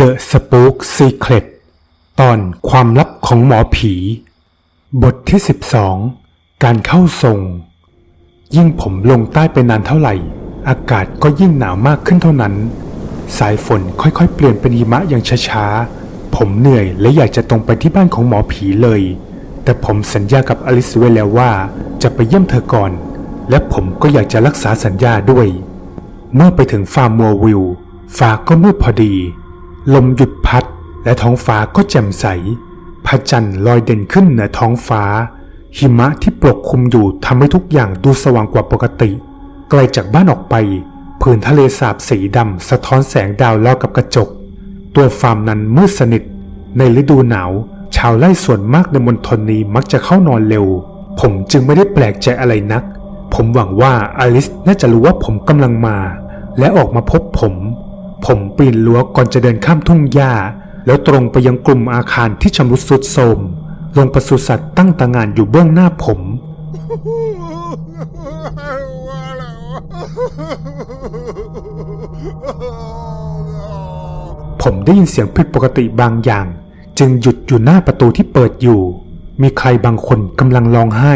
The Spook Secret ตอนความลับของหมอผี บทที่ 12 การเข้าทรง ยิ่งผมลงใต้ไปนานเท่าไหร่ อากาศก็ยิ่งหนาวมากขึ้นเท่านั้น สายฝนค่อยๆ เปลี่ยนเป็นหิมะอย่างช้าๆ ผมเหนื่อยและอยากจะตรงไปที่บ้านของหมอผีเลย แต่ผมสัญญากับอลิซไว้แล้วว่าจะไปเยี่ยมเธอก่อน และผมก็อยากจะรักษาสัญญาด้วย เมื่อไปถึงฟาร์มมัววิลฟ้าก็มืดพอดี ลมหยุดพัดและท้องฟ้าก็แจ่มใส พระจันทร์ลอยเด่นขึ้นเหนือท้องฟ้า หิมะที่ปกคลุมอยู่ทำให้ทุกอย่างดูสว่างกว่าปกติ ไกลจากบ้านออกไปผืนทะเลสาบสีดำสะท้อนแสงดาวเล่ากับกระจก ตัวฟาร์มนั้นมืดสนิท ในฤดูหนาว ชาวไร่ส่วนมากในมณฑลนี้มักจะเข้านอนเร็ว ผมจึงไม่ได้แปลกใจอะไรนัก ผมหวังว่าอลิสน่าจะรู้ว่าผมกำลังมา และออกมาพบผม ผมปีนรั้วก่อนจะเดินข้ามทุ่งหญ้า แล้วตรงไปยังกลุ่มอาคารที่ชำรุดทรุดโทรมโรงปศุสัตว์ตั้งต่างานอยู่เบื้องหน้าผม ผมได้ยินเสียงผิดปกติบางอย่าง จึงหยุดอยู่หน้าประตูที่เปิดอยู่ มีใครบางคนกำลังร้องไห้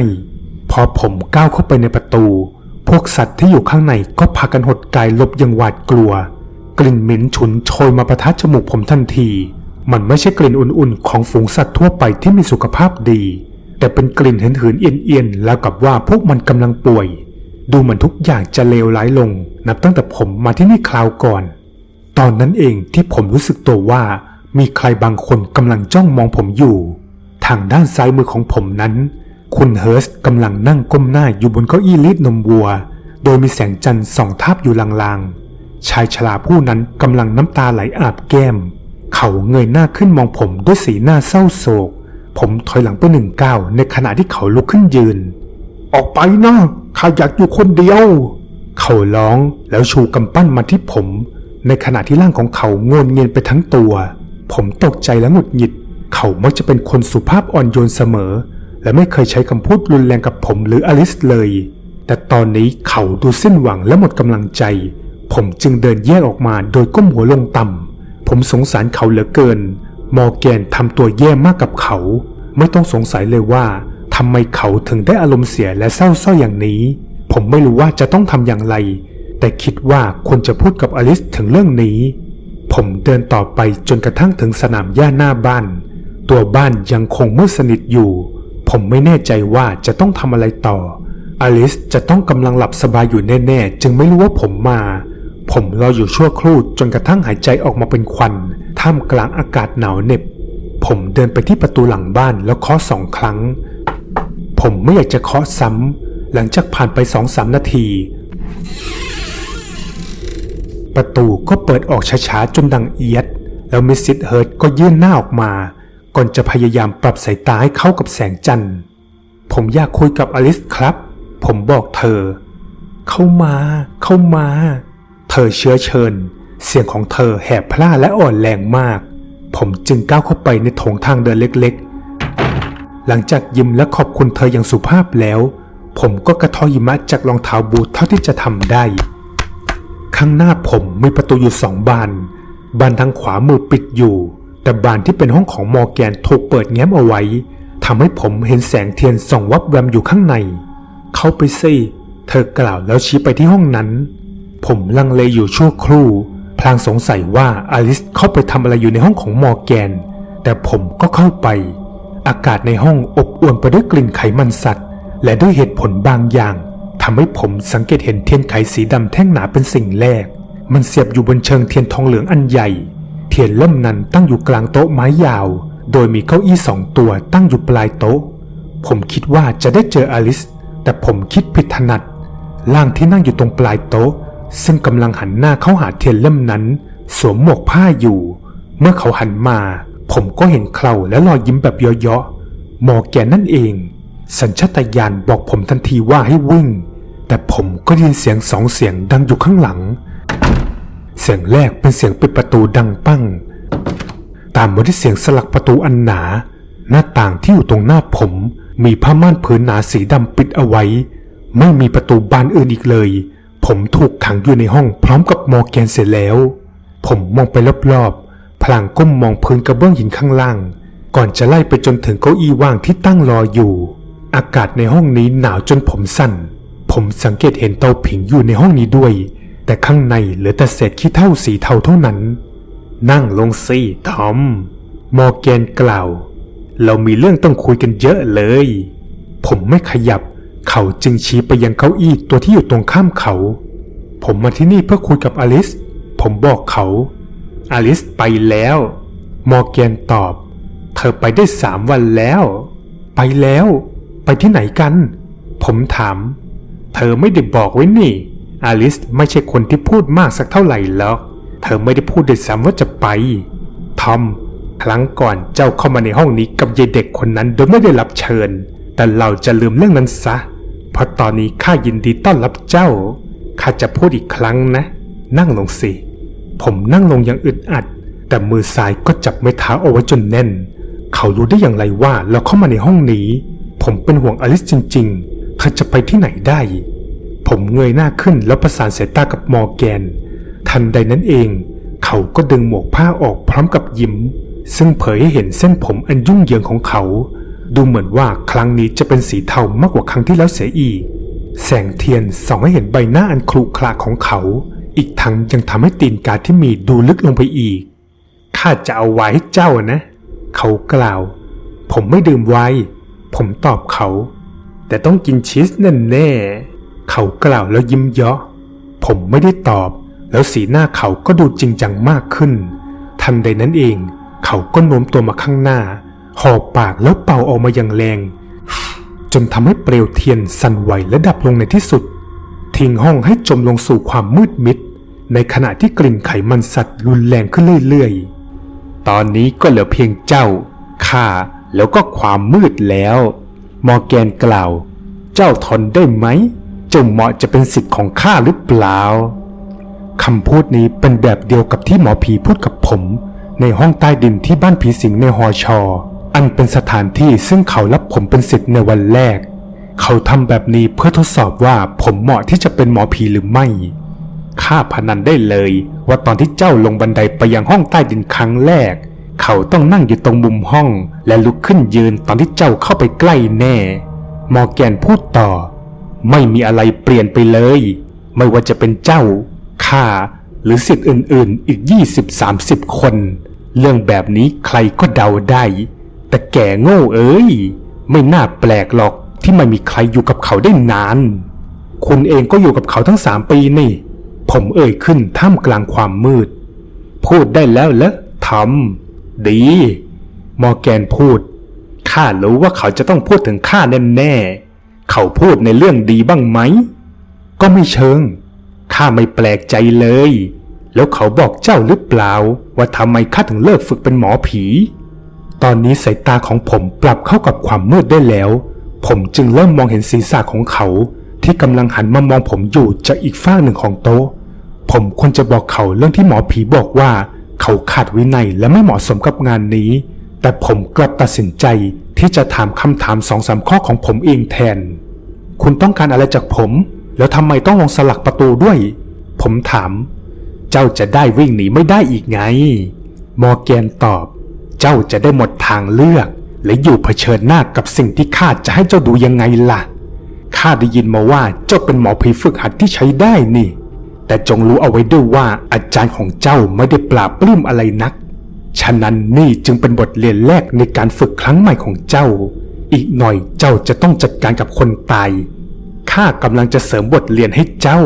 พอผมก้าวเข้าไปในประตู พวกสัตว์ที่อยู่ข้างในก็พากันหดกายลบอย่างหวาดกลัว กลิ่นเหม็นฉุนโชยมาประทัดจมูกผมทันที มันไม่ใช่กลิ่นอุ่นๆ ของฝูงสัตว์ทั่วไปที่มีสุขภาพดี แต่เป็นกลิ่นหืนๆเอียนๆแล้วกับว่าพวกมันกำลังป่วย ดูเหมือนทุกอย่างจะเลวร้ายลง นับตั้งแต่ผมมาที่นี่คราวก่อน ตอนนั้นเองที่ผมรู้สึกตัวว่า มีใครบางคนกำลังจ้องมองผมอยู่ ทางด้านซ้ายมือของผมนั้น คุณเฮิร์สกำลังนั่งก้มหน้าอยู่บนเก้าอี้รีดนมวัว โดยมีแสงจันทร์ส่องทาบอยู่ลางๆ ชายชราผู้นั้นกำลังน้ำตาไหลอาบแก้ม เขาเงยหน้าขึ้นมองผมด้วยสีหน้าเศร้าโศก ผมถอยหลังไปหนึ่งก้าวในขณะที่เขาลุกขึ้นยืน ออกไปนะข้าอยากอยู่คนเดียว เขาร้องแล้วชูกำปั้นมาที่ผม ในขณะที่ร่างของเขางนเงียนไปทั้งตัว ผมตกใจและหงุดหงิด เขามักจะเป็นคนสุภาพอ่อนโยนเสมอ และไม่เคยใช้คำพูดรุนแรงกับผมหรืออลิสเลย แต่ตอนนี้เขาดูสิ้นหวังและหมดกำลังใจ ผมจึงเดินแยกออกมาโดยก้มหัวลงต่ำ ผมสงสารเขาเหลือเกิน มอร์แกนทำตัวแย่มากกับเขา ไม่ต้องสงสัยเลยว่าทำไมเขาถึงได้อารมณ์เสียและเศร้าส้อยอย่างนี้ ผมไม่รู้ว่าจะต้องทำอย่างไร แต่คิดว่าควรจะพูดกับอลิสถึงเรื่องนี้ ผมเดินต่อไปจนกระทั่งถึงสนามหญ้าหน้าบ้าน ตัวบ้านยังคงมืดสนิทอยู่ ผมไม่แน่ใจว่าจะต้องทำอะไรต่อ อลิสจะต้องกำลังหลับสบายอยู่แน่ๆ จึงไม่รู้ว่าผมมา ผมรออยู่ชั่วครู่จนกระทั่งหายใจออกมาเป็นควัน ท่ามกลางอากาศหนาวเหน็บ ผมเดินไปที่ประตูหลังบ้านแล้วเคาะสองครั้ง ผมไม่อยากจะเคาะซ้ำ หลังจากผ่านไปสองสามนาที ประตูก็เปิดออกช้าๆจนดังเอียด แล้วมิสซิสเฮิร์ตก็ยื่นหน้าออกมา ก่อนจะพยายามปรับสายตาให้เข้ากับแสงจันทร์ ผมอยากคุยกับอลิสครับ ผมบอกเธอ เข้ามา เข้ามา ธอเชื้อเชิญ เสียงของเธอแหบพล่าและอ่อนแรงมาก ผมจึงก้าวเข้าไปในโถงทางเดินเล็กๆ หลังจากยิ้มและขอบคุณเธออย่างสุภาพแล้ว ผมก็กระทอหิมะจากรองเท้าบูทเท่าที่จะทำได้ ข้างหน้าผมมีประตูอยู่สองบาน บานทางขวามือปิดอยู่ แต่บานที่เป็นห้องของมอแกนถูกเปิดแง้มเอาไว้ทำให้ผมเห็นแสงเทียนส่องวับแวมอยู่ข้างใน เข้าไปสิเธอกล่าวแล้วชี้ไปที่ห้องนั้น ผมลังเลอยู่ชั่วครู่ พลางสงสัยว่าอลิสเข้าไปทำอะไรอยู่ในห้องของมอร์แกน แต่ผมก็เข้าไป อากาศในห้องอบอวลไปด้วยกลิ่นไขมันสัตว์ และด้วยเหตุผลบางอย่างทำให้ผมสังเกตเห็นเทียนไขสีดำแท่งหนาเป็นสิ่งแรก มันเสียบอยู่บนเชิงเทียนทองเหลืองอันใหญ่ เทียนเล่มนั้นตั้งอยู่กลางโต๊ะไม้ยาว โดยมีเก้าอี้สองตัวตั้งอยู่ปลายโต๊ะ ผมคิดว่าจะได้เจออลิส แต่ผมคิดผิดถนัดร่างที่นั่งอยู่ตรงปลายโต๊ะ ซึ่งกำลังหันหน้าเข้าหาเทียนเล่มนั้น สวมหมวกผ้าอยู่ เมื่อเขาหันมา ผมก็เห็นเคราและรอยยิ้มแบบเยาะๆหมอแกนั่นเอง สัญชาตญาณบอกผมทันทีว่าให้วิ่ง แต่ผมก็ได้ยินเสียงสองเสียงดังอยู่ข้างหลัง เสียงแรกเป็นเสียงปิดประตูดังปั้ง ตามมาด้วยเสียงสลักประตูอันหนา หน้าต่างที่อยู่ตรงหน้าผม มีผ้าม่านผืนหนาสีดำปิดเอาไว้ ไม่มีประตูบานอื่นอีกเลย ผมถูกขังอยู่ในห้องพร้อมกับมอร์แกนเสร็จแล้ว ผมมองไปรอบๆ พลางก้มมองพื้นกระเบื้องหินข้างล่าง ก่อนจะไล่ไปจนถึงเก้าอี้ว่างที่ตั้งรออยู่ อากาศในห้องนี้หนาวจนผมสั่น ผมสังเกตเห็นเตาผิงอยู่ในห้องนี้ด้วย แต่ข้างในเหลือแต่เศษขี้เถ้าสีเทาเท่านั้น นั่งลงสิทอม มอร์แกนกล่าว เรามีเรื่องต้องคุยกันเยอะเลย ผมไม่ขยับ เขาจึงชี้ไปยังเก้าอี้ตัวที่อยู่ตรงข้ามเขา ผมมาที่นี่เพื่อคุยกับอลิส ผมบอกเขา อลิสไปแล้ว มอร์แกนตอบ เธอไปได้สามวันแล้ว ไปแล้ว ไปที่ไหนกัน ผมถาม เธอไม่ได้บอกไว้นี่ อลิสไม่ใช่คนที่พูดมากสักเท่าไหร่หรอก เธอไม่ได้พูดด้วยซ้ำว่าจะไป ทอม ครั้งก่อนเจ้าเข้ามาในห้องนี้กับยายเด็กคนนั้นโดยไม่ได้รับเชิญ แต่เราจะลืมเรื่องนั้นซะ เพราะตอนนี้ข้ายินดีต้อนรับเจ้า ข้าจะพูดอีกครั้งนะ นั่งลงสิ ผมนั่งลงอย่างอึดอัด แต่มือซ้ายก็จับไม้เท้าเอาไว้จนแน่น เขารู้ได้อย่างไรว่าเราเข้ามาในห้องนี้ ผมเป็นห่วงอลิสจริงๆเธอจะไปที่ไหนได้ ผมเงยหน้าขึ้นแล้วประสานสายตากับมอร์แกน ทันใดนั้นเอง เขาก็ดึงหมวกผ้าออกพร้อมกับยิ้ม ซึ่งเผยให้เห็นเส้นผมอันยุ่งเหยิงของเขา ดูเหมือนว่าครั้งนี้จะเป็นสีเทามากกว่าครั้งที่แล้วเสียอีก แสงเทียนส่องให้เห็นใบหน้าอันครุขระของเขา อีกทั้งยังทำให้ตีนกาที่มีดูลึกลงไปอีก ข้าจะเอาไว้ให้เจ้านะ เขากล่าว ผมไม่ดื่มไวน์ผมตอบเขา แต่ต้องกินชีสแน่แน่เขากล่าวแล้วยิ้มเยาะ ผมไม่ได้ตอบ แล้วสีหน้าเขาก็ดูจริงจังมากขึ้น ทันใดนั้นเอง เขาก็โน้มตัวมาข้างหน้า หอบปากแล้วเป่าออกมาอย่างแรง จนทำให้เปลวเทียนสั่นไหวและดับลงในที่สุด ทิ้งห้องให้จมลงสู่ความมืดมิด ในขณะที่กลิ่นไขมันสัตว์รุนแรงขึ้นเรื่อยๆ ตอนนี้ก็เหลือเพียงเจ้าข้าแล้วก็ความมืดแล้ว มอร์แกนกล่าว เจ้าทนได้ไหม เจ้าเหมาะจะเป็นสิทธิ์ของข้าหรือเปล่าคำพูดนี้เป็นแบบเดียวกับที่หมอผีพูดกับผม ในห้องใต้ดินที่บ้านผีสิงในหอชอ อันเป็นสถานที่ซึ่งเขารับผมเป็นสิทธิ์ในวันแรก เขาทำแบบนี้เพื่อทดสอบว่าผมเหมาะที่จะเป็นหมอผีหรือไม่ข้าพนันได้เลย ว่าตอนที่เจ้าลงบันไดไปยังห้องใต้ดินครั้งแรก เขาต้องนั่งอยู่ตรงมุมห้อง และลุกขึ้นยืนตอนที่เจ้าเข้าไปใกล้แน่มอแกนพูดต่อ ไม่มีอะไรเปลี่ยนไปเลย ไม่ว่าจะเป็นเจ้าข้าหรือสิทธิ์อื่นๆ อีก 20-30 คน เรื่องแบบนี้ใครก็เดาได้ แต่แก่โง่เอ้ย ไม่น่าแปลกหรอกที่ไม่มีใครอยู่กับเขาได้นาน คุณเองก็อยู่กับเขาทั้งสามปีนี่ ผมเอ่ยขึ้นท่ามกลางความมืด พูดได้แล้วเหรอทำดี มอร์แกนพูด ข้ารู้ว่าเขาจะต้องพูดถึงข้าแน่ๆ เขาพูดในเรื่องดีบ้างไหม ก็ไม่เชิง ข้าไม่แปลกใจเลย แล้วเขาบอกเจ้าหรือเปล่า ว่าทำไมข้าถึงเลิกฝึกเป็นหมอผี ตอนนี้สายตาของผมปรับเข้ากับความมืดได้แล้ว ผมจึงเริ่มมองเห็นศีรษะของเขา ที่กำลังหันมามองผมอยู่จากอีกฝ้าหนึ่งของโต๊ะ ผมควรจะบอกเขาเรื่องที่หมอผีบอกว่า เขาขาดวินัยและไม่เหมาะสมกับงานนี้ แต่ผมกลับตัดสินใจที่จะถามคำถามสองสามข้อของผมเองแทน คุณต้องการอะไรจากผม แล้วทำไมต้องลงสลักประตูด้วย ผมถาม เจ้าจะได้วิ่งหนีไม่ได้อีกไง มอร์แกนตอบ เจ้าจะได้หมดทางเลือก และอยู่เผชิญหน้ากับสิ่งที่ข้าจะให้เจ้าดูยังไงล่ะข้าได้ยินมาว่าเจ้าเป็นหมอผีฝึกหัดที่ใช้ได้นี่ แต่จงรู้เอาไว้ด้วยว่าอาจารย์ของเจ้าไม่ได้ปราบปลื้มอะไรนัก ฉะนั้นนี่จึงเป็นบทเรียนแรกในการฝึกครั้งใหม่ของเจ้า อีกหน่อยเจ้าจะต้องจัดการกับคนตายข้ากำลังจะเสริมบทเรียนให้เจ้า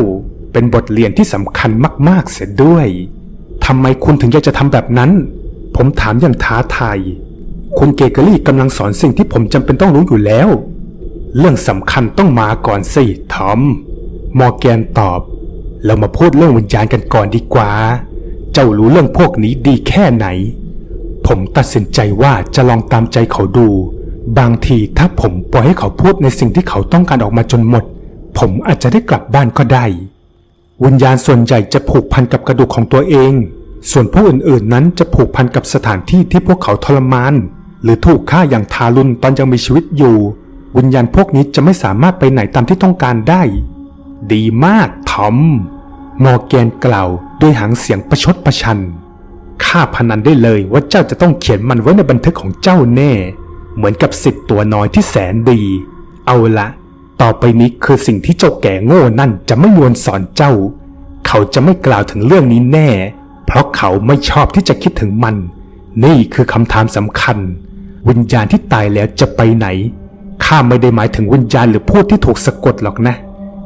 เป็นบทเรียนที่สำคัญมากๆเสียด้วยทำไมคุณถึงอยากจะทำแบบนั้น ผมถามอย่างท้าทาย คุณเกเกอรี่กำลังสอนสิ่งที่ผมจำเป็นต้องรู้อยู่แล้ว เรื่องสำคัญต้องมาก่อนสิทอม มอร์แกนตอบ เรามาพูดเรื่องวิญญาณกันก่อนดีกว่า เจ้ารู้เรื่องพวกนี้ดีแค่ไหน ผมตัดสินใจว่าจะลองตามใจเขาดู บางทีถ้าผมปล่อยให้เขาพูดในสิ่งที่เขาต้องการออกมาจนหมด ผมอาจจะได้กลับบ้านก็ได้ วิญญาณส่วนใหญ่จะผูกพันกับกระดูกของตัวเอง ส่วนผู้อื่นๆนั้นจะผูกพันกับสถานที่ที่พวกเขาทรมาน หรือถูกฆ่าอย่างทารุณตอนยังมีชีวิตอยู่ วิญญาณพวกนี้จะไม่สามารถไปไหนตามที่ต้องการได้ ดีมากทอมมอร์แกนกล่าวด้วยหางเสียงประชดประชันข้าพนันได้เลยว่าเจ้าจะต้องเขียนมันไว้ในบันทึกของเจ้าแน่ เหมือนกับสิทธิ์ตัวน้อยที่แสนดี เอาละต่อไปนี้คือสิ่งที่เจ้าแก่โง่นั่นจะไม่ยวนสอนเจ้า เขาจะไม่กล่าวถึงเรื่องนี้แน่ เพราะเขาไม่ชอบที่จะคิดถึงมัน นี่คือคำถามสำคัญ วิญญาณที่ตายแล้วจะไปไหน ข้าไม่ได้หมายถึงวิญญาณหรือผู้ที่ถูกสะกดหรอกนะ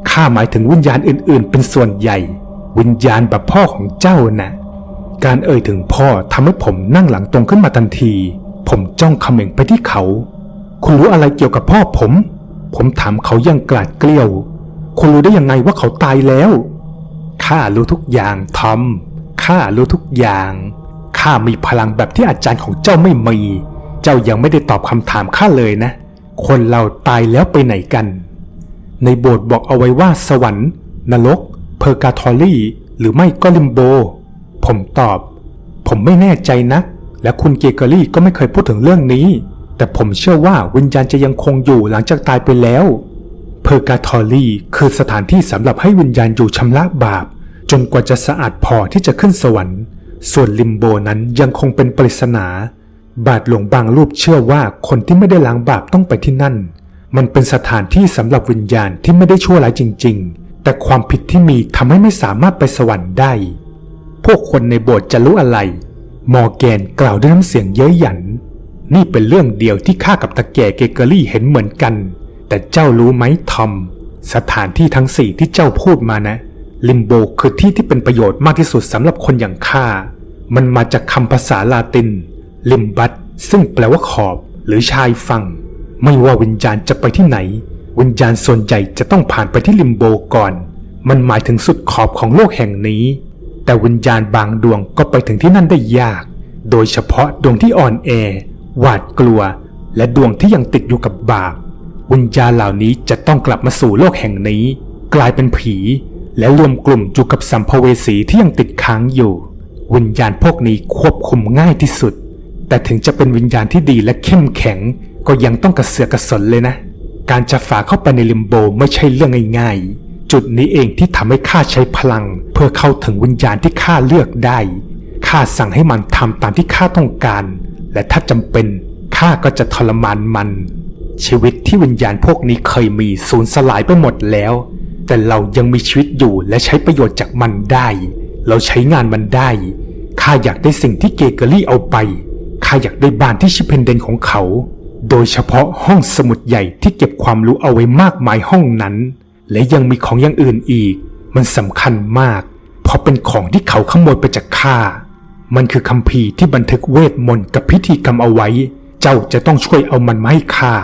ข้าหมายถึงวิญญาณอื่น ๆ เป็นส่วนใหญ่ วิญญาณแบบพ่อของเจ้าน่ะการเอ่ยถึงพ่อทำให้ผมนั่งหลังตรงขึ้นมาทันที ผมจ้องเขม่งไปที่เขา คุณรู้อะไรเกี่ยวกับพ่อผม ผมถามเขาอยังกลาดเกลียว คุณรู้ได้ยังไงว่าเขาตายแล้ว ข้ารู้ทุกอย่างทอม ข้ารู้ทุกอย่าง ข้ามีพลังแบบที่อาจารย์ของเจ้าไม่มี เจ้ายังไม่ได้ตอบคำถามข้าเลยนะ คนเราตายแล้วไปไหนกัน ในโบสถ์บอกเอาไว้ว่าสวรรค์ นรก เพอร์กาทอรี่ หรือไม่ก็ลิมโบ ผมตอบ ผมไม่แน่ใจนะและคุณเกเกอรี่ก็ไม่เคยพูดถึงเรื่องนี้ แต่ผมเชื่อว่าวิญญาณจะยังคงอยู่หลังจากตายไปแล้วเพอร์กาทอรี่คือสถานที่สำหรับให้วิญญาณอยู่ชำระบาป จนกว่าจะสะอาดพอที่จะขึ้นสวรรค์ ส่วนลิมโบนั้นยังคงเป็นปริศนา บาทหลวงบางรูปเชื่อว่าคนที่ไม่ได้ล้างบาปต้องไปที่นั่น มันเป็นสถานที่สำหรับวิญญาณที่ไม่ได้ชั่วร้ายจริง ๆ แต่ความผิดที่มีทำให้ไม่สามารถไปสวรรค์ได้ พวกคนในโบสถ์จะรู้อะไร มอร์แกนกล่าวด้วยน้ำเสียงเย้ยหยัน นี่เป็นเรื่องเดียวที่ข้ากับตาแก่เกเกอรี่เห็นเหมือนกัน แต่เจ้ารู้ไหมทอมสถานที่ทั้งสี่ที่เจ้าพูดมานะ ลิมโบคือที่ที่เป็นประโยชน์มากที่สุดสำหรับคนอย่างข้า มันมาจากคำภาษาลาติน ลิมบัตซึ่งแปลว่าขอบหรือชายฝั่ง ไม่ว่าวิญญาณจะไปที่ไหน วิญญาณส่วนใหญ่จะต้องผ่านไปที่ลิมโบก่อน มันหมายถึงสุดขอบของโลกแห่งนี้ แต่วิญญาณบางดวงก็ไปถึงที่นั่นได้ยาก โดยเฉพาะดวงที่อ่อนแอ หวาดกลัว และดวงที่ยังติดอยู่กับบาป วิญญาณเหล่านี้จะต้องกลับมาสู่โลกแห่งนี้ กลายเป็นผี และรวมกลุ่มอยู่กับสัมภเวสีที่ยังติดค้างอยู่ วิญญาณพวกนี้ควบคุมง่ายที่สุด แต่ถึงจะเป็นวิญญาณที่ดีและเข้มแข็ง ก็ยังต้องกระเสือกกระสนเลยนะ การจะฝ่าเข้าไปในลิมโบไม่ใช่เรื่องง่ายๆ จุดนี้เองที่ทำให้ข้าใช้พลัง เพื่อเข้าถึงวิญญาณที่ข้าเลือกได้ข้าสั่งให้มันทำตามที่ข้าต้องการ และถ้าจำเป็นข้าก็จะทรมานมัน ชีวิตที่วิญญาณพวกนี้เคยมีสูญสลายไปหมดแล้ว แต่เรายังมีชีวิตอยู่และใช้ประโยชน์จากมันได้ เราใช้งานมันได้ข้าอยากได้สิ่งที่เกเกอรี่เอาไปข้าอยากได้บ้านที่ชิเพนเดนของเขา โดยเฉพาะห้องสมุดใหญ่ที่เก็บความรู้เอาไว้มากมายห้องนั้น และยังมีของอย่างอื่นอีก มันสำคัญมาก เพราะเป็นของที่เขาขโมยไปจากข้ามันคือคัมภีร์ที่บันทึกเวทมนต์กับพิธีกรรมเอาไว้ เจ้าจะต้องช่วยเอามันมาให้ข้า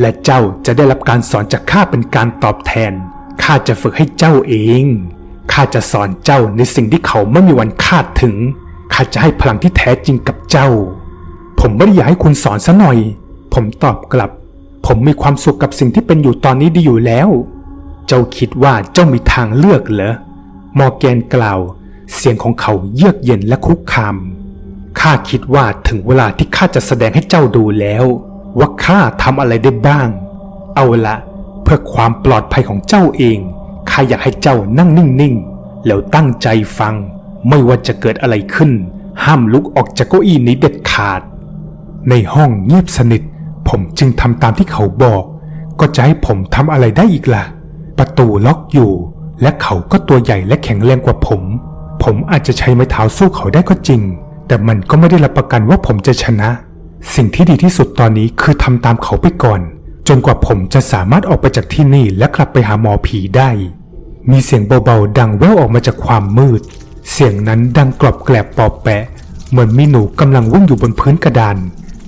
และเจ้าจะได้รับการสอนจากข้าเป็นการตอบแทน ข้าจะฝึกให้เจ้าเอง ข้าจะสอนเจ้าในสิ่งที่เขาไม่มีวันคาดถึง ข้าจะให้พลังที่แท้จริงกับเจ้า ผมไม่ได้อยากให้คุณสอนซะหน่อย ผมตอบกลับ ผมมีความสุขกับสิ่งที่เป็นอยู่ตอนนี้ดีอยู่แล้ว เจ้าคิดว่าเจ้ามีทางเลือกเหรอ มอร์แกนกล่าว เสียงของเขาเยือกเย็นและคุกคาม ข้าคิดว่าถึงเวลาที่ข้าจะแสดงให้เจ้าดูแล้ว ว่าข้าทำอะไรได้บ้าง เอาละ เพื่อความปลอดภัยของเจ้าเองข้าอยากให้เจ้านั่งนิ่งๆ แล้วตั้งใจฟัง ไม่ว่าจะเกิดอะไรขึ้น ห้ามลุกออกจากเก้าอี้นี้เด็ดขาด ในห้องเงียบสนิท ผมจึงทำตามที่เขาบอก ก็จะให้ผมทำอะไรได้อีกล่ะ ประตูล็อกอยู่ และเขาก็ตัวใหญ่และแข็งแรงกว่าผม ผมอาจจะใช้ไม้เท้าสู้เขาได้ก็จริง แต่มันก็ไม่ได้รับประกันว่าผมจะชนะ สิ่งที่ดีที่สุดตอนนี้คือทำตามเขาไปก่อน จนกว่าผมจะสามารถออกไปจากที่นี่และกลับไปหาหมอผีได้ มีเสียงเบาๆดังแว่วออกมาจากความมืด เสียงนั้นดังกรอบแกลบปอบแปะ เหมือนมีหนูกำลังวิ่งอยู่บนพื้นกระดาน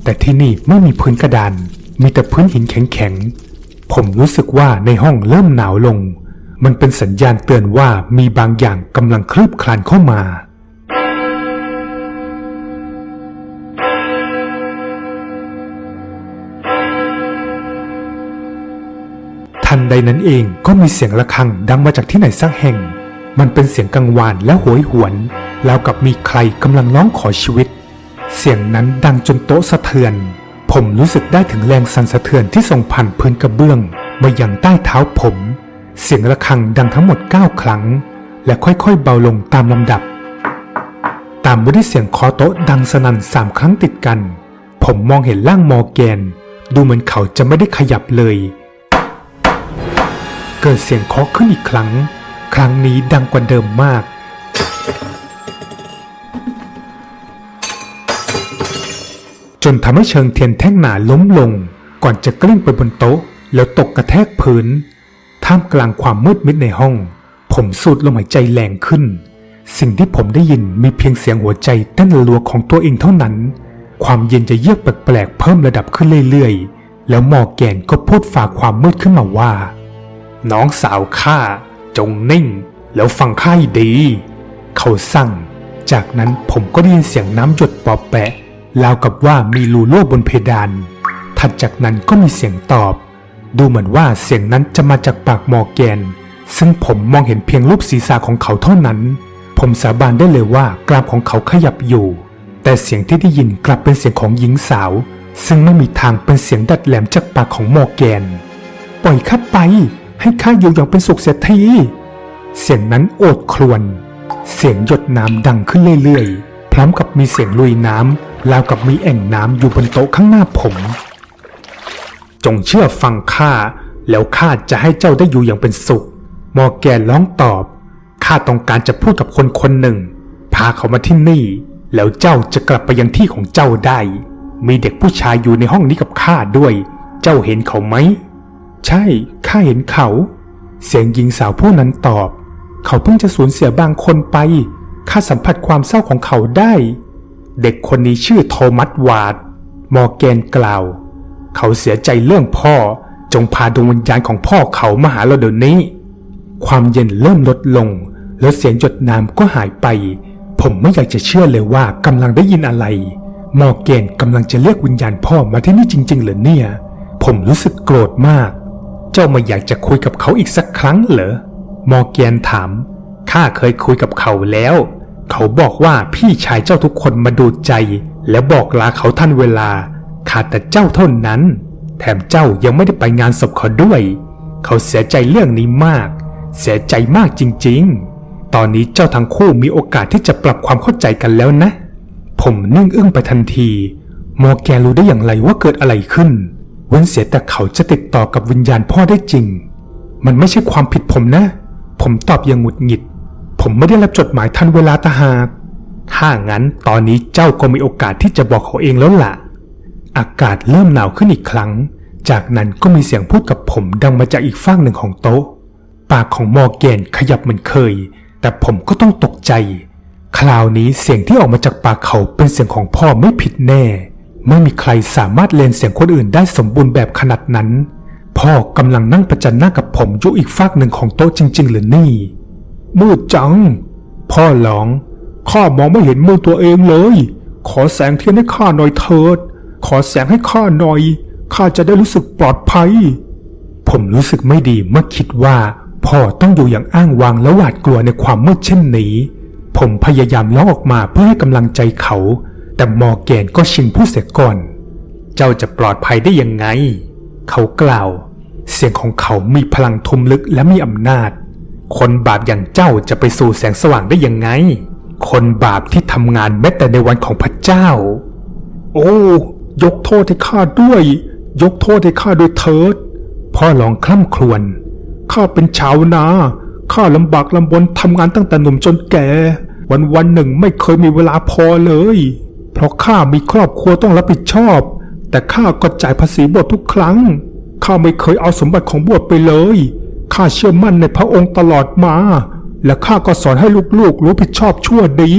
แต่ที่นี่ไม่มีพื้นกระดาน มีแต่พื้นหินแข็งๆ ผมรู้สึกว่าในห้องเริ่มหนาวลง มันเป็นสัญญาณเตือนว่ามีบางอย่างกำลังคลืบคลานเข้ามา ทันใดนั้นเองก็มีเสียงะระฆังดังมาจากที่ไหนสักแห่ง มันเป็นเสียงกังวานและโหยหวน แล้วกับมีใครกำลังร้องขอชีวิต เสียงนั้นดังจนโต๊ะสะเทือน ผมรู้สึกได้ถึงแรงสั่นสะเทือนที่ส่งผ่านพื้นกระเบื้องมาอย่างใต้เท้าผม เสียงะระฆังดังทั้งหมด 9 ครั้ง และค่อยๆ เบาลงตามลำดับ ตามมาด้วยเสียงคอโต๊ะดังสนั่นสามครั้งติดกัน ผมมองเห็นร่างมอร์แกน ดูเหมือนเขาจะไม่ได้ขยับเลย เกิดเสียงเคาะขึ้นอีกครั้ง ครั้งนี้ดังกว่าเดิมมาก จนทำให้เชิงเทียนแท่งหนาล้มลง ก่อนจะกลิ้งไปบนโต๊ะ แล้วตกกระแทกพื้น ท่ามกลางความมืดมิดในห้อง ผมสูดลมหายใจแรงขึ้น สิ่งที่ผมได้ยินมีเพียงเสียงหัวใจเต้นรัวของตัวเองเท่านั้น ความเย็นจะเยือกแปลกๆเพิ่มระดับขึ้นเรื่อยๆ แล้วมอแกนก็พูดฝ่าความมืดขึ้นมาว่า น้องสาวข้าจงนิ่ง แล้วฟังข้าให้ดี เขาสั่ง จากนั้นผมก็ได้ยินเสียงน้ำหยดปอแปะราวกับว่ามีรูรั่วบนเพดาน ถัดจากนั้นก็มีเสียงตอบ ดูเหมือนว่าเสียงนั้นจะมาจากปากมอแกน ซึ่งผมมองเห็นเพียงรูปศีรษะของเขาเท่านั้น ผมสาบานได้เลยว่ากรามของเขาขยับอยู่ แต่เสียงที่ได้ยินกลับเป็นเสียงของหญิงสาว ซึ่งไม่มีทางเป็นเสียงดัดแหลมจากปากของมอแกน ปล่อยข้าไป ให้ข้าอยู่อย่างเป็นสุขเสียทีเสียงนั้นโอดครวญเสียงหยดน้ำดังขึ้นเรื่อยๆ พร้อมกับมีเสียงลุยน้ำราวกับมีแอ่งน้ำอยู่บนโต๊ะข้างหน้าผม จงเชื่อฟังข้าแล้วข้าจะให้เจ้าได้อยู่อย่างเป็นสุข มอแกนร้องตอบข้าต้องการจะพูดกับคนคนหนึ่ง พาเขามาที่นี่ แล้วเจ้าจะกลับไปยังที่ของเจ้าได้ มีเด็กผู้ชายอยู่ในห้องนี้กับข้าด้วย เจ้าเห็นเขาไหม ใช่ ข้าเห็นเขา เสียงหญิงสาวผู้นั้นตอบ เขาเพิ่งจะสูญเสียบางคนไป ข้าสัมผัสความเศร้าของเขาได้ เด็กคนนี้ชื่อโทมัสวาด มอร์แกนกล่าว เขาเสียใจเรื่องพ่อ จงพาดวงวิญญาณของพ่อเขามาหาเราเดี๋ยวนี้ ความเย็นเริ่มลดลง แล้วเสียงหยดน้ำก็หายไป ผมไม่อยากจะเชื่อเลยว่ากำลังได้ยินอะไร มอร์แกนกำลังจะเรียกวิญญาณพ่อมาที่นี่จริง ๆ เหรอเนี่ย ผมรู้สึกโกรธมาก เจ้าไม่อยากจะคุยกับเขาอีกสักครั้งเหรอ มอร์แกนถาม ข้าเคยคุยกับเขาแล้ว เขาบอกว่าพี่ชายเจ้าทุกคนมาดูใจ แล้วบอกลาเขาทันเวลา ขาดแต่เจ้าเท่านั้น แถมเจ้ายังไม่ได้ไปงานศพเขาด้วย เขาเสียใจเรื่องนี้มาก เสียใจมากจริง ๆ ตอนนี้เจ้าทั้งคู่มีโอกาสที่จะปรับความเข้าใจกันแล้วนะ ผมนิ่งอึ้งไปทันที มอร์แกนรู้ได้อย่างไรว่าเกิดอะไรขึ้น เว้นเสียแต่เขาจะติดต่อกับวิญญาณพ่อได้จริง มันไม่ใช่ความผิดผมนะ ผมตอบอย่างหงุดหงิด ผมไม่ได้รับจดหมายทันเวลาตาหากถ้างั้นตอนนี้เจ้าก็มีโอกาสที่จะบอกเขาเองแล้วล่ะ อากาศเริ่มหนาวขึ้นอีกครั้ง จากนั้นก็มีเสียงพูดกับผมดังมาจากอีกฝั่งหนึ่งของโต๊ะ ปากของมอร์แกนขยับเหมือนเคย แต่ผมก็ต้องตกใจ คราวนี้เสียงที่ออกมาจากปากเขาเป็นเสียงของพ่อไม่ผิดแน่ ไม่มีใครสามารถเลนเสียงคนอื่นได้สมบูรณ์แบบขนาดนั้น พ่อกำลังนั่งประจันหน้ากับผมอยู่อีกฝากหนึ่งของโต๊ะจริง ๆ หรือนี่ มืดจัง พ่อร้อง ข้ามองไม่เห็นมือตัวเองเลย ขอแสงเทียนให้ข้าหน่อยเถิด ขอแสงให้ข้าหน่อย ข้าจะได้รู้สึกปลอดภัย ผมรู้สึกไม่ดีเมื่อคิดว่า พ่อต้องอยู่อย่างอ้างวางและหวาดกลัวในความมืดเช่นนี้ ผมพยายามร้องออกมาเพื่อให้กำลังใจเขา แต่มอร์แกนก็ชิงพูดเสียก่อน เจ้าจะปลอดภัยได้ยังไง เขากล่าว เสียงของเขามีพลังทุมลึกและมีอำนาจ คนบาปอย่างเจ้าจะไปสู่แสงสว่างได้ยังไง คนบาปที่ทำงานแม้แต่ในวันของพระเจ้า โอ้ ยกโทษให้ข้าด้วย ยกโทษให้ข้าด้วยเถิด พ่อลองคล่ำครวญ ข้าเป็นชาวนา ข้าลำบากลำบนทำงานตั้งแต่หนุ่มจนแก่ วันวันหนึ่งไม่เคยมีเวลาพอเลย เพราะข้ามีครอบครัวต้องรับผิดชอบ แต่ข้าก็จ่ายภาษีบวชทุกครั้ง ข้าไม่เคยเอาสมบัติของบวชไปเลย ข้าเชื่อมั่นในพระองค์ตลอดมา และข้าก็สอนให้ลูกๆ รู้ผิดชอบชั่วดี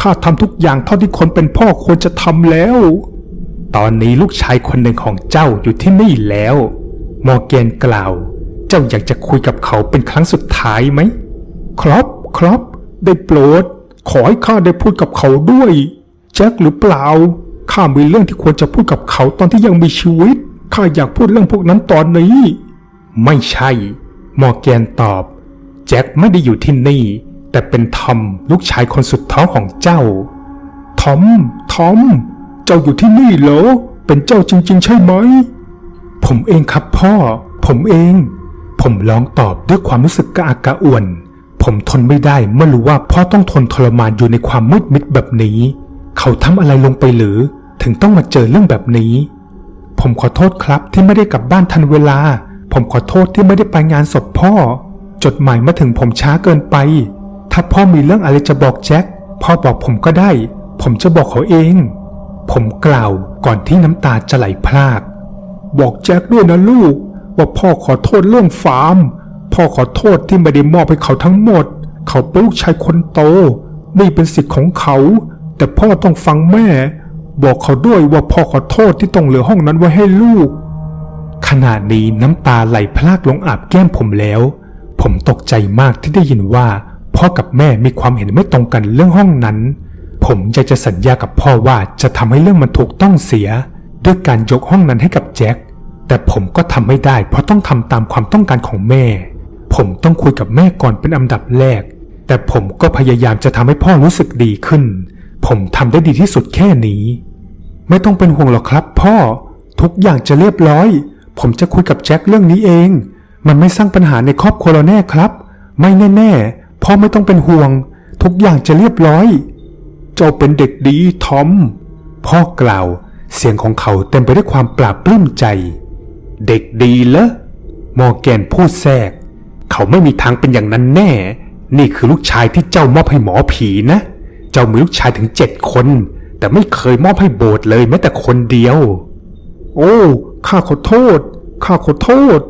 ข้าทำทุกอย่างเท่าที่คนเป็นพ่อควรจะทำแล้ว ตอนนี้ลูกชายคนหนึ่งของเจ้าอยู่ที่นี่แล้ว มอร์แกนกล่าว เจ้าอยากจะคุยกับเขาเป็นครั้งสุดท้ายไหม ครับ ครับ ได้โปรด ขอให้ข้าได้พูดกับเขาด้วย แจ็คหรือเปล่า ข้ามีเรื่องที่ควรจะพูดกับเขาตอนที่ยังมีชีวิต ข้าอยากพูดเรื่องพวกนั้นตอนนี้ ไม่ใช่ มอร์แกนตอบ แจ็คไม่ได้อยู่ที่นี่ แต่เป็นทอมลูกชายคนสุดท้องของเจ้า ทอม ทอม เจ้าอยู่ที่นี่เหรอ เป็นเจ้าจริง ๆ ใช่ไหม ผมเองครับพ่อ ผมเอง ผมร้องตอบด้วยความรู้สึกกระอักกระอ่วนผผมทนไม่ได้เมื่อรู้ว่าพ่อต้องทนทรมานอยู่ในความมืดมิดแบบนี้ เขาทำอะไรลงไปหรือ ถึงต้องมาเจอเรื่องแบบนี้ ผมขอโทษครับที่ไม่ได้กลับบ้านทันเวลา ผมขอโทษที่ไม่ได้ไปงานศพพ่อ จดหมายมาถึงผมช้าเกินไป ถ้าพ่อมีเรื่องอะไรจะบอกแจ็คพ่อบอกผมก็ได้ ผมจะบอกเขาเอง ผมกล่าวก่อนที่น้ำตาจะไหลพราก บอกแจ็คด้วยนะลูก ว่าพ่อขอโทษเรื่องฟาร์ม พ่อขอโทษที่ไม่ได้มอบให้เขาทั้งหมด เขาเป็นลูกชายคนโตนี่เป็นสิทธิ์ของเขา แต่พ่อต้องฟังแม่ บอกเขาด้วยว่าพ่อขอโทษที่ต้องเหลือห้องนั้นไว้ให้ลูก ขณะนี้น้ำตาไหลพลากลงอาบแก้มผมแล้ว ผมตกใจมากที่ได้ยินว่าพ่อกับแม่มีความเห็นไม่ตรงกันเรื่องห้องนั้น ผมอยากจะสัญญากับพ่อว่าจะทำให้เรื่องมันถูกต้องเสีย ด้วยการยกห้องนั้นให้กับแจ็คแต่ผมก็ทำไม่ได้ เพราะต้องทำตามความต้องการของแม่ ผมต้องคุยกับแม่ก่อนเป็นอันดับแรก แต่ผมก็พยายามจะทำให้พ่อรู้สึกดีขึ้น ผมทำได้ดีที่สุดแค่นี้ ไม่ต้องเป็นห่วงหรอกครับ พ่อ ทุกอย่างจะเรียบร้อย ผมจะคุยกับแจ็คเรื่องนี้เอง มันไม่สร้างปัญหาในครอบครัวเราแน่ครับ ไม่แน่ๆ พ่อไม่ต้องเป็นห่วง ทุกอย่างจะเรียบร้อย เจ้าเป็นเด็กดีทอม พ่อกล่าว เสียงของเขาเต็มไปด้วยความปราบปลื้มใจ เด็กดีเหรอมอร์แกนพูดแทรก เขาไม่มีทางเป็นอย่างนั้นแน่ นี่คือลูกชายที่เจ้ามอบให้หมอผีนะเจ้ามีลูกชายถึงเจ็ดคน แต่ไม่เคยมอบให้โบสถ์เลยแม้แต่คนเดียว โอ้ข้าขอโทษ ข้าขอโทษ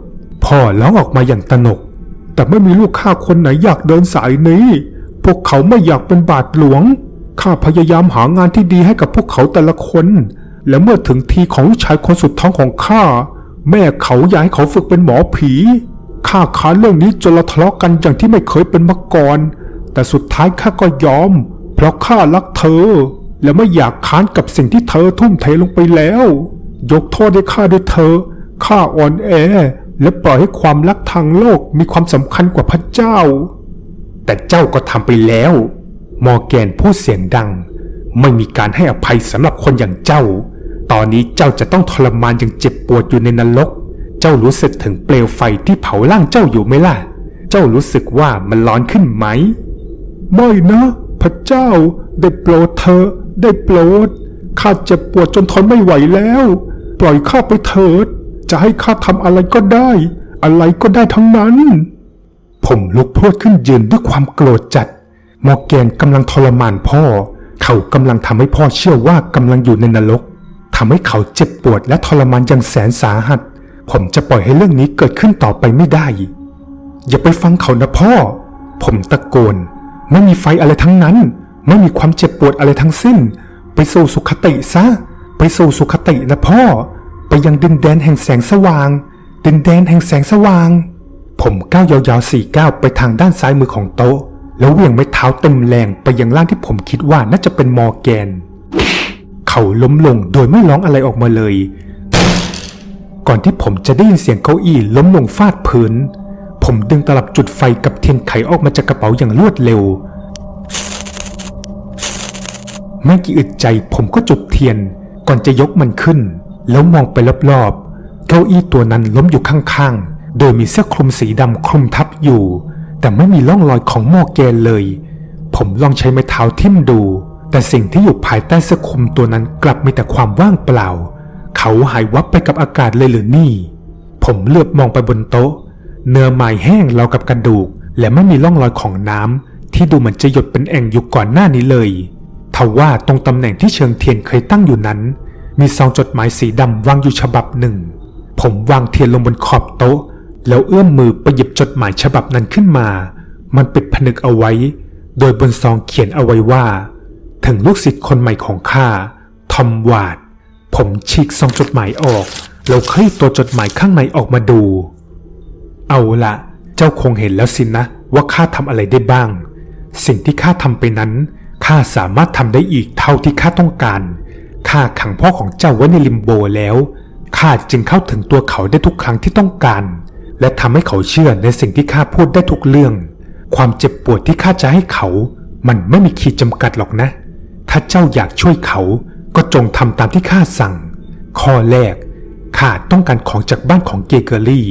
พ่อร้องออกมาอย่างตนก แต่ไม่มีลูกข้าคนไหนอยากเดินสายนี้ พวกเขาไม่อยากเป็นบาทหลวง ข้าพยายามหางานที่ดีให้กับพวกเขาแต่ละคน และเมื่อถึงทีของลูกชายคนสุดท้องของข้า แม่เขาอยากให้เขาฝึกเป็นหมอผีข้าค้านเรื่องนี้จนเราทะเลาะกันอย่างที่ไม่เคยเป็นมาก่อน แต่สุดท้ายข้าก็ยอม เพราะข้ารักเธอ และไม่อยากค้านกับสิ่งที่เธอทุ่มเทลงไปแล้ว ยกโทษให้ข้าด้วยเธอข้าอ่อนแอ และปล่อยให้ความรักทางโลกมีความสำคัญกว่าพระเจ้า แต่เจ้าก็ทำไปแล้ว มอร์แกนพูดเสียงดัง ไม่มีการให้อภัยสำหรับคนอย่างเจ้า ตอนนี้เจ้าจะต้องทรมานอย่างเจ็บปวดอยู่ในนรก เจ้ารู้สึกถึงเปลวไฟที่เผาร่างเจ้าอยู่ไหมล่ะ เจ้ารู้สึกว่ามันร้อนขึ้นไหม ไม่นะ ระเจ้า ได้โปรดเธอ ได้โปรด ข้าเจ็บปวดจนทนไม่ไหวแล้ว ปล่อยข้าไปเถิด จะให้ข้าทำอะไรก็ได้ อะไรก็ได้ทั้งนั้น ผมลุกพรวดขึ้นยืนด้วยความโกรธจัด มอร์แกนกำลังทรมานพ่อ เขากำลังทำให้พ่อเชื่อว่ากำลังอยู่ในนรกทำให้เขาเจ็บปวดและทรมานอย่างแสนสาหัส ผมจะปล่อยให้เรื่องนี้เกิดขึ้นต่อไปไม่ได้ อย่าไปฟังเขานะพ่อ ผมตะโกน ไม่มีไฟอะไรทั้งนั้น ไม่มีความเจ็บปวดอะไรทั้งสิ้น ไปสู่สุขติซะ ไปสู่สุขตินะพ่อ ไปยังดินแดนแห่งแสงสว่าง ดินแดนแห่งแสงสว่าง ผมก้าวยาวๆสี่ก้าวไปทางด้านซ้ายมือของโต๊ะ แล้วเหวี่ยงไม้เท้าเต็มแรงไปยังล่างที่ผมคิดว่าน่าจะเป็นมอร์แกน เขาล้มลงโดยไม่ร้องอะไรออกมาเลย ก่อนที่ผมจะได้ยินเสียงเก้าอี้ล้มลงฟาดพื้น ผมดึงตลับจุดไฟกับเทียนไขออกมาจากกระเป๋าอย่างรวดเร็ว ไม่กี่อึดใจผมก็จุดเทียน ก่อนจะยกมันขึ้น แล้วมองไปรอบๆ เก้าอี้ตัวนั้นล้มอยู่ข้างๆ โดยมีเสื้อคลุมสีดำคลุมทับอยู่ แต่ไม่มีร่องรอยของหม้อแกนเลย ผมลองใช้ไม้เท้าทิ่มดู แต่สิ่งที่อยู่ภายใต้เสื้อคลุมตัวนั้นกลับมีแต่ความว่างเปล่า เขาหายวับไปกับอากาศเลยหรือนี่ ผมเลือบมองไปบนโต๊ะ เนื้อไม้แห้งราวกับกระดูก และไม่มีร่องรอยของน้ำที่ดูเหมือนจะหยดเป็นแอ่งอยู่ก่อนหน้านี้เลยทว่าตรงตำแหน่งที่เชิงเทียนเคยตั้งอยู่นั้น มีซองจดหมายสีดำวางอยู่ฉบับหนึ่ง ผมวางเทียนลงบนขอบโต๊ะ แล้วเอื้อมมือไปหยิบจดหมายฉบับนั้นขึ้นมา มันปิดผนึกเอาไว้ โดยบนซองเขียนเอาไว้ว่า ถึงลูกศิษย์คนใหม่ของข้าทอมวาด ผมฉีกซองจดหมายออก แล้วคลี่ตัวจดหมายข้างในออกมาดู เอาละเจ้าคงเห็นแล้วสินะว่าข้าทำอะไรได้บ้าง สิ่งที่ข้าทำไปนั้นข้าสามารถทำได้อีกเท่าที่ข้าต้องการข้าขังพ่อของเจ้าไว้ในลิมโบแล้วข้าจึงเข้าถึงตัวเขาได้ทุกครั้งที่ต้องการ และทำให้เขาเชื่อในสิ่งที่ข้าพูดได้ทุกเรื่อง ความเจ็บปวดที่ข้าจะให้เขา มันไม่มีขีดจำกัดหรอกนะ ถ้าเจ้าอยากช่วยเขาก็จงทำตามที่ข้าสั่ง ข้อแรกข้าต้องการของจากบ้านของเกเกอรี่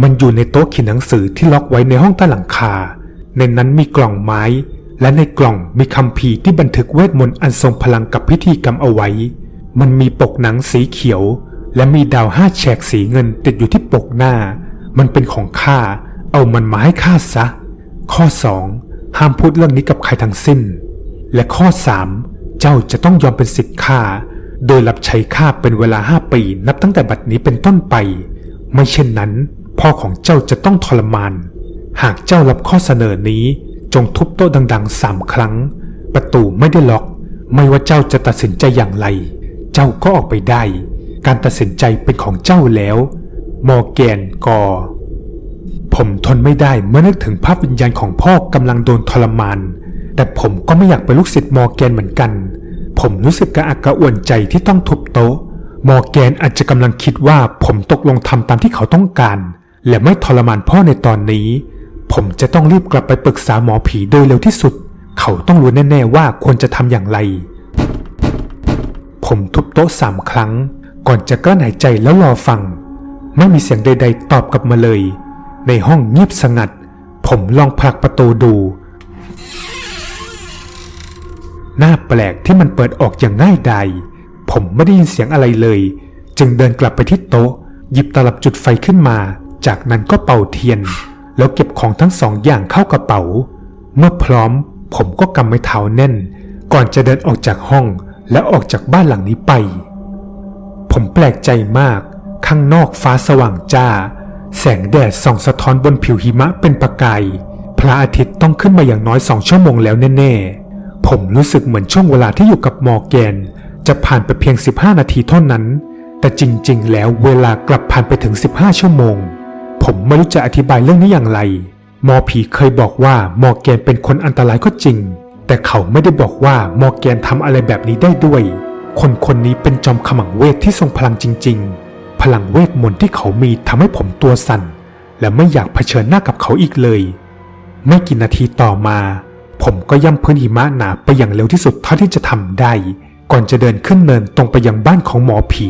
มันอยู่ในโต๊ะเขียนหนังสือที่ล็อกไว้ในห้องใต้หลังคา ในนั้นมีกล่องไม้ และในกล่องมีคำพีร์ที่บันทึกเวทมนต์อันทรงพลังกับพิธีกรรมเอาไว้ มันมีปกหนังสีเขียว และมีดาวห้าแฉกสีเงินติดอยู่ที่ปกหน้า มันเป็นของข้า เอามันมาให้ข้าซะ ข้อ 2. ห้ามพูดเรื่องนี้กับใครทั้งสิ้น และข้อ 3. เจ้าจะต้องยอมเป็นสิทธิ์ข้า โดยรับใช้ข้าเป็นเวลาห้าปีนับตั้งแต่บัดนี้เป็นต้นไป ไม่เช่นนั้น พ่อของเจ้าจะต้องทรมาน หากเจ้ารับข้อเสนอนี้ จงทุบโต๊ะดังๆสามครั้ง ประตูไม่ได้ล็อก ไม่ว่าเจ้าจะตัดสินใจอย่างไร เจ้าก็ออกไปได้ การตัดสินใจเป็นของเจ้าแล้ว มอร์แกนกอ ผมทนไม่ได้เมื่อนึกถึงภาพวิญญาณของพ่อกำลังโดนทรมาน แต่ผมก็ไม่อยากเป็นลูกศิษย์มอร์แกนเหมือนกัน ผมรู้สึกกระอักกระอ่วนใจที่ต้องทุบโต๊ะมอร์แกนอาจจะกำลังคิดว่าผมตกลงทำตามที่เขาต้องการ และไม่ทรมานพ่อในตอนนี้ ผมจะต้องรีบกลับไปปรึกษาหมอผีโดยเร็วที่สุด เขาต้องรู้แน่ๆว่าควรจะทำอย่างไร ผมทุบโต๊ะสามครั้ง ก่อนจะกลั้นหายใจแล้วรอฟัง ไม่มีเสียงใด ๆ ตอบกลับมาเลย ในห้องเงียบสงัด ผมลองผลักประตูดูหน้าแปลกที่มันเปิดออกอย่างง่ายดาย ผมไม่ได้ยินเสียงอะไรเลย จึงเดินกลับไปที่โต๊ะ หยิบตลับจุดไฟขึ้นมา จากนั้นก็เป่าเทียน แล้วเก็บของทั้งสองอย่างเข้ากระเป๋า เมื่อพร้อมผมก็กำไม้เท้าแน่น ก่อนจะเดินออกจากห้องและออกจากบ้านหลังนี้ไป ผมแปลกใจมาก ข้างนอกฟ้าสว่างจ้า แสงแดดส่องสะท้อนบนผิวหิมะเป็นประกาย พระอาทิตย์ต้องขึ้นมาอย่างน้อยสองชั่วโมงแล้วแน่ๆ ผมรู้สึกเหมือนช่วงเวลาที่อยู่กับมอแกน จะผ่านไปเพียง 15 นาทีเท่านั้น แต่จริงๆ แล้วเวลากลับผ่านไปถึง 15 ชั่วโมง ผมไม่รู้จะอธิบายเรื่องนี้อย่างไรหมอผีเคยบอกว่ามอร์แกนเป็นคนอันตรายก็จริง แต่เขาไม่ได้บอกว่ามอร์แกนทำอะไรแบบนี้ได้ด้วย คนคนนี้เป็นจอมขมังเวทที่ทรงพลังจริง ๆ พลังเวทมนต์ที่เขามีทำให้ผมตัวสั่น และไม่อยากเผชิญหน้ากับเขาอีกเลย ไม่กี่นาทีต่อมา ผมก็ย่ำพื้นหิมะหนาไปอย่างเร็วที่สุดเท่าที่จะทำได้ ก่อนจะเดินขึ้นเนินตรงไปยังบ้านของหมอผี